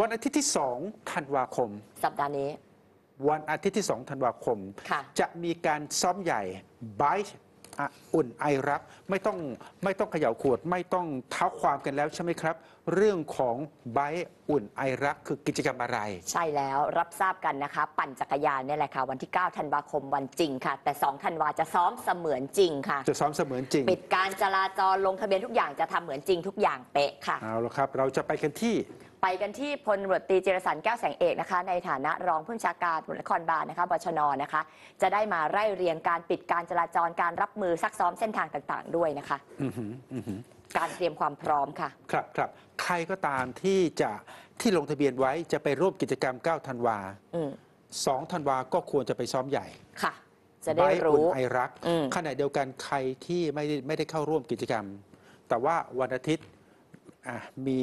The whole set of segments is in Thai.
วันอาทิตย์ที่2ธันวาคม สัปดาห์นี้ วันอาทิตย์ที่2ธันวาคม ค่ะจะมีการซ้อมใหญ่ไบค์อุ่นไอรัก ไม่ต้องไม่ต้องเขย่าขวด ไม่ต้องเท้าความกันแล้วใช่ไหมครับ เรื่องของไบค์อุ่นไอรักคือกิจกรรมอะไร ใช่แล้วรับทราบกันนะคะ ปั่นจักรยานเนี่ยแหละค่ะ วันที่ 9 ธันวาคมวันจริงค่ะ แต่ 2 ธันวาจะซ้อมเสมือนจริงค่ะ จะซ้อมเสมือนจริง ปิดการจราจรลงทะเบียนทุกอย่างจะทำเหมือนจริงทุกอย่างเป๊ะค่ะ เอาละครับ เราจะไปกันที่ ไปกันที่พลตำรวจตรีเจรสันแก้วแสงเอกนะคะ ในฐานะรองผู้บัญชาการตำรวจนครบาลนะคะบชนนะคะ จะได้มาไล่เรียงการปิดการจราจรการรับมือซักซ้อมเส้นทางต่างๆ ด้วยนะคะ อือหืออือหือการเตรียมความพร้อมค่ะ ครับครับใครก็ตามที่จะที่ลงทะเบียนไว้จะไปร่วมกิจกรรม 9 ธันวาอืม2ธันวาก็ควรจะไปซ้อมใหญ่ค่ะ จะได้ไบค์รู้อุ่นไอรักอืม ขณะเดียวกันใครที่ไม่ได้ไม่ได้เข้าร่วมกิจกรรม แต่ว่าวันอาทิตย์อะมี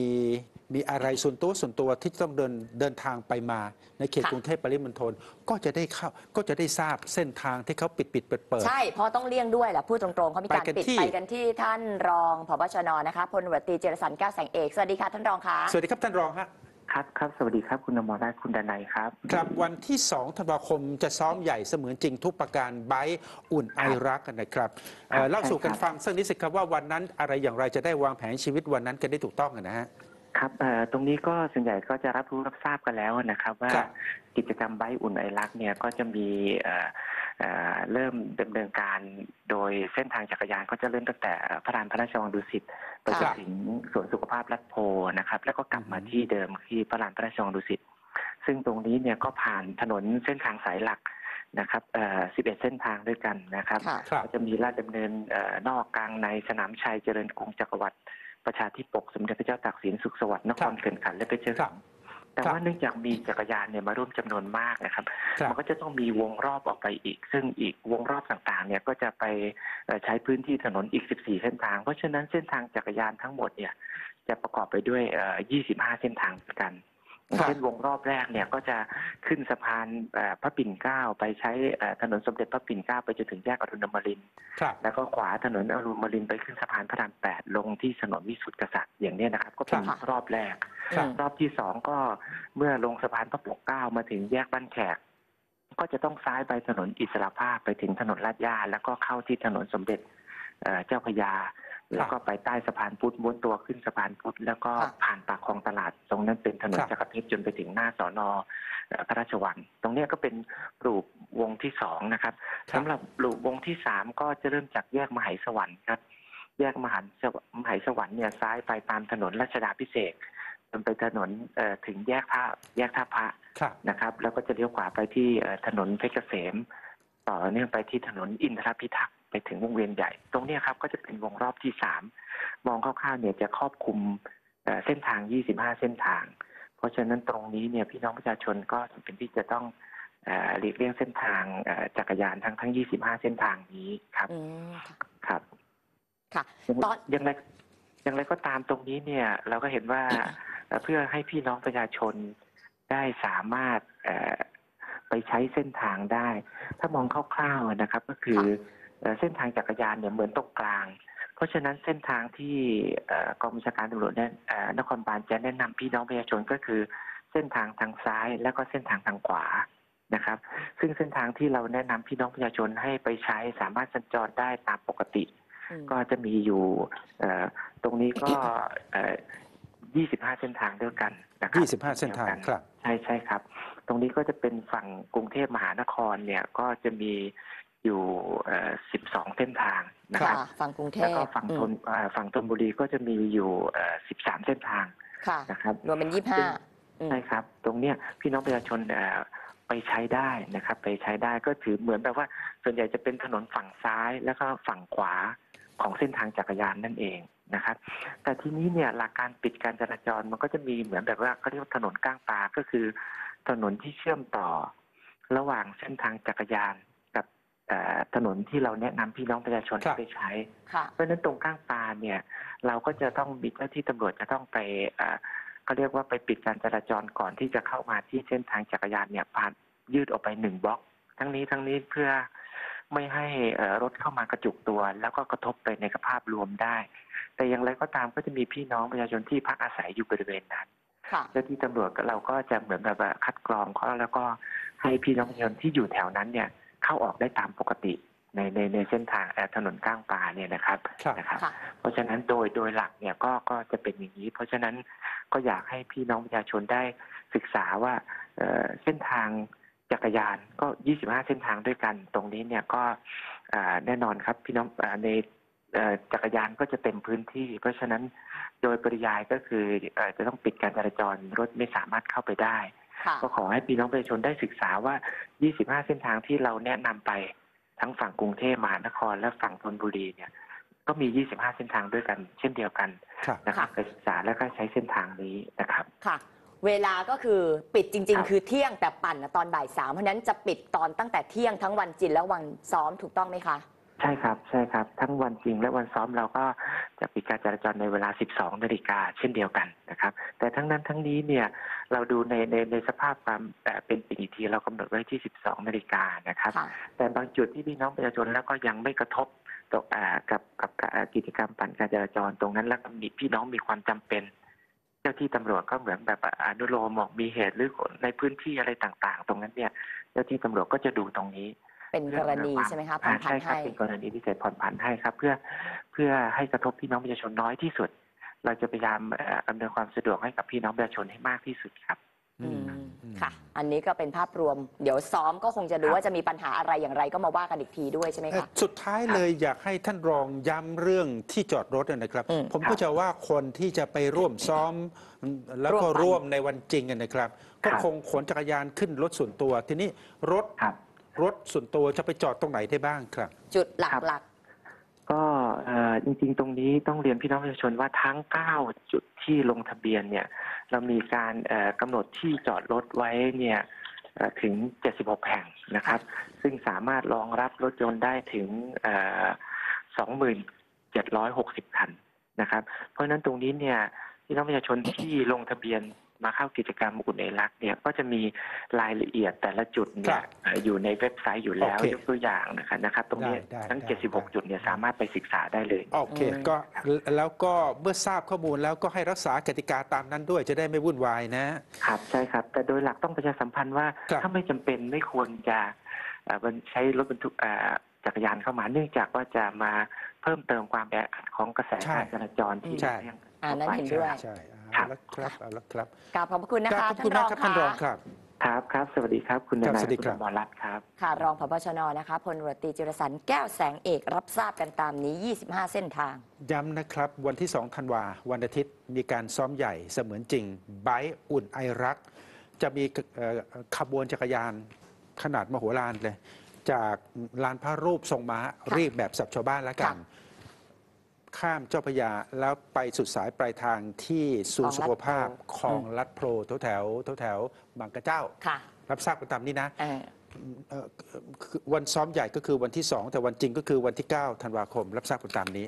มีอะไรส่วนตัวส่วนตัวที่ต้องเดินเดินทางไปมา ในเขตกรุงเทพปริมณฑลก็จะได้เข้าก็จะได้ทราบเส้นทางที่เขาปิดปิดเปิดเปิด ใช่ เพราะต้องเลี่ยงด้วยแหละพูดตรงๆเขามีการไปกันปิดที่ ไปกันที่ท่านรองผบชนนะคะพลตำรวจตรีเจรสันแก้วแสงเอกสวัสดีค่ะท่านรองคะ สวัสดีครับท่านรองฮะครับครับสวัสดีครับ คุณอมรรัตน์คุณดนัยครับ ครับวันที่2ธันวาคมจะซ้อมใหญ่เสมือนจริงทุกประการไบค์อุ่นไอรักกันนะครับเอ่อครับเล่าสู่กันใช่ครับฟังสักนิดสิครับว่าวันนั้นอะไรอย่างไรจะได้วางแผนชีวิตวันนั้นกันได้ถูกต้องนะฮะ ครับเอ่อตรงนี้ก็ส่วนใหญ่ก็จะรับรู้รับทราบกันแล้วนะครับ ว่าครับ กิจกรรมใบอุ่นไอรักเนี่ยก็จะมีเอ่อเอ่อเริ่มดำเนินการโดยเส้นทางจักรยานก็จะเริ่มตั้งแต่พระรานพระราชวังดุสิตไปจนถึงสวนสุขภาพรัฐโพนะครับ แล้วก็กลับมาที่เดิมที่พระรานพระราชวังดุสิตซึ่งตรงนี้เนี่ยก็ผ่านถนนเส้นทางสายหลักนะครับเอ่อ11 เส้นทางด้วยกันนะครับ ค่ะ ครับ ก็จะมีลาดดำเนินเอ่อนอกกลางในสนามชัยเจริญกรุงจักรวรรดิ ประชาธิปกสมเด็จพระเจ้าตากสินสุขสวัสดิ์นครเขื่อนขันธ์และเพชรครับุบรีแต่ครับว่าเนื่องจากมีจักรยานเนี่ยมาร่วมจำนวนมากนะครับครับ มันก็จะต้องมีวงรอบออกไปอีก ซึ่งอีกวงรอบต่างๆ เนี่ยก็จะไปเอ่อใช้พื้นที่ถนนอีก 14 เส้นทาง เพราะฉะนั้นเส้นทางจักรยานทั้งหมดเนี่ยจะประกอบไปด้วยเอ่อ25 เส้นทางด้วยกัน อย่างเช่นวงรอบแรกเนี่ยก็จะขึ้นสะพานเอ่อพระปิ่นเกล้าไปใช้เอ่อถนนสมเด็จพระปิ่นเกล้าไปจนถึงแยกอรุณอมรินทร์ครับแล้วก็ขวาถนนอรุณอมรินทร์ไปขึ้นสะพานพระรามแปดลงที่ถนนวิสุทธิกษัตริย์อย่างเนี้ยนะครับ ก็เป็นครับรอบแรกครับอืมรอบที่สองก็เมื่อลงสะพานพระปกเกล้ามาถึงแยกบ้านแขกก็จะต้องซ้ายไปถนนอิสระภาพไปถึงถนนลาดย่าแล้วก็เข้าที่ถนนสมเด็จเอ่อเจ้าพระยา แล้วก็ไปใต้สะพานพุทธม้วนตัวขึ้นสะพานพุทธแล้วก็ค่ะผ่านปากคลองตลาด ตรงนั้นเป็นถนนครับจักรเพชรจนไปถึงหน้าสอนอเอ่อพระราชวัง ตรงเนี้ยก็เป็นปลูกวงที่สองนะครับครับสำหรับปลูกวงที่สามก็จะเริ่มจากแยกมหายสวรรค์ครับ แยกมหายสวรรค์มหายสวรรค์เนี่ยซ้ายไปตามถนนรัชดาพิเศษกจนไปถนนเอ่อถึงแยกท่าแยกท่าพระครับนะครับ แล้วก็จะเลี้ยวขวาไปที่เอ่อถนนเพชรเกษม ต่อเนื่องไปที่ถนนอินทรพิทักษ์ ไปถึงวงเวียนใหญ่ ตรงเนี้ยครับก็จะเป็นวงรอบที่สามมองคร่าวๆเนี่ยจะครอบคลุมเอ่อเส้นทาง 25 เส้นทาง เพราะฉะนั้นตรงนี้เนี่ยพี่น้องประชาชนก็จำเป็นที่จะต้องเอ่อหลีกเลี่ยงเส้นทางเอ่อจักรยานทั้งทั้ง 25 เส้นทางนี้ครับอืมค่ะครับค่ะอย่างตอนอย่างไรอย่างไรก็ตามตรงนี้เนี่ยเราก็เห็นว่าเอ่อเพื่อให้พี่น้องประชาชนได้สามารถเอ่อไปใช้เส้นทางได้ ถ้ามองคร่าวๆนะครับก็คือ เอ่อเส้นทางจักรยานเนี่ยเหมือนตรงกลาง เพราะฉะนั้นเส้นทางที่เอ่อกองบัญชาการตำรวจเนี่ยเอ่อนครบาลจะแนะนำพี่น้องประชาชนก็คือ เส้นทางทางซ้ายแล้วก็เส้นทางทางขวานะครับ ซึ่งเส้นทางที่เราแนะนำพี่น้องประชาชนให้ไปใช้สามารถสัญจรได้ตามปกติอืมก็จะมีอยู่เอ่อตรงนี้ก็เอ่อ25 เส้นทางด้วยกันนะครับ25 เส้นทางครับ ใช่ใช่ครับ ตรงนี้ก็จะเป็นฝั่งกรุงเทพมหานครเนี่ยก็จะมี อยู่เอ่อ12 เส้นทางนะคค่ะรับฝั่งกรุงเทแล้วพก็ฝั่งธนเอ่อฝั่งธนบุรีก็จะมีอยู่เอ่อ13 เส้นทางค่ะนะครับรวมเป็นยี่ห้าใช่ครับ ตรงเนี้ยพี่น้องประชาชนเอ่อไปใช้ได้นะครับ ไปใช้ได้ก็ถือเหมือนแบบว่า ส่วนใหญ่จะเป็นถนนฝั่งซ้ายแล้วก็ฝั่งขวาของเส้นทางจักรยานนั่นเองนะครับ แต่ทีนี้เนี่ยหลักการปิดการจราจรมันก็จะมีเหมือนแบบว่าเขาเรียกว่าถนนก้างปลาก็คือ ถนนที่เชื่อมต่อระหว่างเส้นทางจักรยานกับเอ่อ ถนนที่เราแนะนำพี่น้องประชาชนครับให้ไปใช้ค่ะเพราะฉะนั้นตรงก้างปลาเนี่ย เราก็จะต้องมีเจ้าที่ตำรวจจะต้องไปเอ่อเขาเรียกว่าไปปิดการจราจรก่อนที่จะเข้ามาที่เส้นทางจักรยานเนี่ยผ่านยืดออกไปหนึ่งบล็อก ทั้งนี้ทั้งนี้เพื่อไม่ให้เอ่อรถเข้ามากระจุกตัว แล้วก็กระทบไปในภาพรวมได้ แต่อย่างไรก็ตามก็จะมีพี่น้องประชาชนที่พักอาศัยอยู่บริเวณนั้นค่ะเจ้าที่ตำรวจก็เราก็จะเหมือนแบบว่าคัดกรองเขาแล้วก็ให้พี่น้องประชาชนที่อยู่แถวนั้นเนี่ย เข้าออกได้ตามปกติในในในเส้นทางเอ่อถนนก้างปลาเนี่ยนะครับครับนะครับค่ะเพราะฉะนั้นโดยโดยหลักเนี่ยก็ก็จะเป็นอย่างนี้ เพราะฉะนั้นก็อยากให้พี่น้องประชาชนได้ศึกษาว่าเอ่อเส้นทางจักรยานก็ 25 เส้นทางด้วยกันตรงนี้เนี่ยก็อ่าแน่นอนครับพี่น้องอาในเอ่อจักรยานก็จะเต็มพื้นที่ เพราะฉะนั้นโดยปริยายก็คือเอ่อจะต้องปิดการจราจรรถไม่สามารถเข้าไปได้ค่ะ ก็ขอให้พี่น้องประชาชนได้ศึกษาว่า 25 เส้นทางที่เราแนะนำไปทั้งฝั่งกรุงเทพมหานคร และฝั่งธนบุรีเนี่ย ก็มี 25 เส้นทางด้วยกัน เช่นเดียวกันครับนะครับค่ะไปศึกษาแล้วก็ใช้เส้นทางนี้นะครับค่ะเวลาก็คือปิดจริงครับๆคือเที่ยงแต่ปั่นน่ะตอนบ่ายสามเพราะฉะนั้นจะปิดตอนตั้งแต่เที่ยงทั้งวันจริงและวันซ้อมถูกต้องไหมคะ ใช่ครับใช่ครับ ทั้งวันจริงและวันซ้อมเราก็จะปิดการจราจรในเวลา 12 นาฬิกาเช่นเดียวกันนะครับ แต่ทั้งนั้นทั้งนี้เนี่ยเราดูในในในสภาพความเอ่อเป็นปีทีเรากำหนดไว้ที่ 12 นาฬิกานะครับค่ะแต่บางจุดที่พี่น้องประชาชนแล้วก็ยังไม่กระทบตกอ่ากับกับกับอ่ากิจกรรมปั่นการจราจรตรงนั้นแล้วก็มีพี่น้องมีความจำเป็นเจ้าที่ตำรวจก็เหมือนแบบอนุโลมบอกมีเหตุหรือในพื้นที่อะไรต่างๆ ตรงนั้นเนี่ย เจ้าที่ตำรวจก็จะดูตรงนี้ เป็นกรณีใช่ไหมคะผ่อนผันใช่ครับให้เป็นกรณีพิเศษผ่อนผันให้ครับ เพื่อเพื่อให้กระทบพี่น้องประชาชนน้อยที่สุด เราจะพยายามเอ่ออำนวยความสะดวกให้กับพี่น้องประชาชนให้มากที่สุดครับอืมอืมค่ะ อันนี้ก็เป็นภาพรวม เดี๋ยวซ้อมก็คงจะดูครับว่าจะมีปัญหาอะไรอย่างไรก็มาว่ากันอีกทีด้วยใช่ไหมเอ่อคะสุดท้ายเลยอยากให้ท่านรองย้ำเรื่องที่จอดรถนะครับอืมผมก็จะว่าคนที่จะไปร่วมซ้อม แล้วก็ร่ร่ววมมปั่นในวันจริงกันนะครับ ก็ครับคงขนจักรยานขึ้นรถส่วนตัว ทีนี้รถค รับรถส่วนตัวจะไปจอดตรงไหนได้บ้างครับ จุดหครับลักก็เอ่อจริงๆ ตรงนี้ต้องเรียนพี่น้องประชาชนว่าทั้ง 9 จุดที่ลงทะเบียนเนี่ยเรามีการเอ่อกำหนดที่จอดรถไว้เนี่ยเอ่อถึง 76 แห่งนะครับ ซึ่งสามารถรองรับรถยนต์ได้ถึงเอ่อ2760 คันนะครับ เพราะฉะนั้นตรงนี้เนี่ยพี่น้องประชาชนที่ลงทะเบียน มาเข้ากิจกรรมอุ่นไอรักเนี่ยก็จะมีรายละเอียดแต่ละจุดเนี่ครัยบเอ่ออยู่ในเว็บไซต์อยู่แล้วโอเคยกตัวอย่างนะครับนะครับตรงนี้ได้ได้ทั้ง ได้ 76 จุดเนี่ยสามารถไปศึกษาได้เลย โอเคอืมก็แล้วก็เมื่อทราบข้อมูลแล้วก็ให้รักษากติกาตามนั้นด้วยจะได้ไม่วุ่นวายนะ ครับใช่ครับ แต่โดยหลักต้องประชาสัมพันธ์ว่าครับ ถ้าไม่จำเป็นไม่ควรจะเอ่อใช้รถบรรทุกเอ่อจักรยานเข้ามา เนื่องจากว่าจะมาเพิ่มเติมความแออัดของกระแสการจราจรที่ใช่ เลี่ยง อ่านั้นเห็นด้วย ใช่ครั เอาบละครับเอาละครับๆกราบขอบพระคุณนะกราคะบขอบคุณมากครับท่านรองครับ ครับครับสวัสดีครับ คุณครับนายสวัสดีคุณครับอมรรัตน์ครับ ค่ะ รองพบชนนะคะพลตำรวจตรีจิรสันแก้วแสงเอกรับทราบกันตามนี้ 25 เส้นทาง ย้ำนะครับ วันที่ 2 ธันวา วันอาทิตย์ มีการซ้อมใหญ่เสมือนจริงไบค์อุ่นไอรัก จะมีเอ่อขบวนจักรยานขนาดมโหฬารเลย จากลานพระรูปทรงม้าเรียกแบบสับชาวบ้านแล้วกัน ค่ะ ข้ามเจ้าพระยาแล้วไปสุดสายปลายทางที่ศูนย์คลสุองขลัดโพภาพคลองลัดโพแถวแถวแถวแถวๆบางกระเจ้าค่ะรับทราบกันตามนี้นะเออเอ่อคือวันซ้อมใหญ่ก็คือวันที่ 2 แต่วันจริงก็คือวันที่ 9 ธันวาคม รับทราบกันตามนี้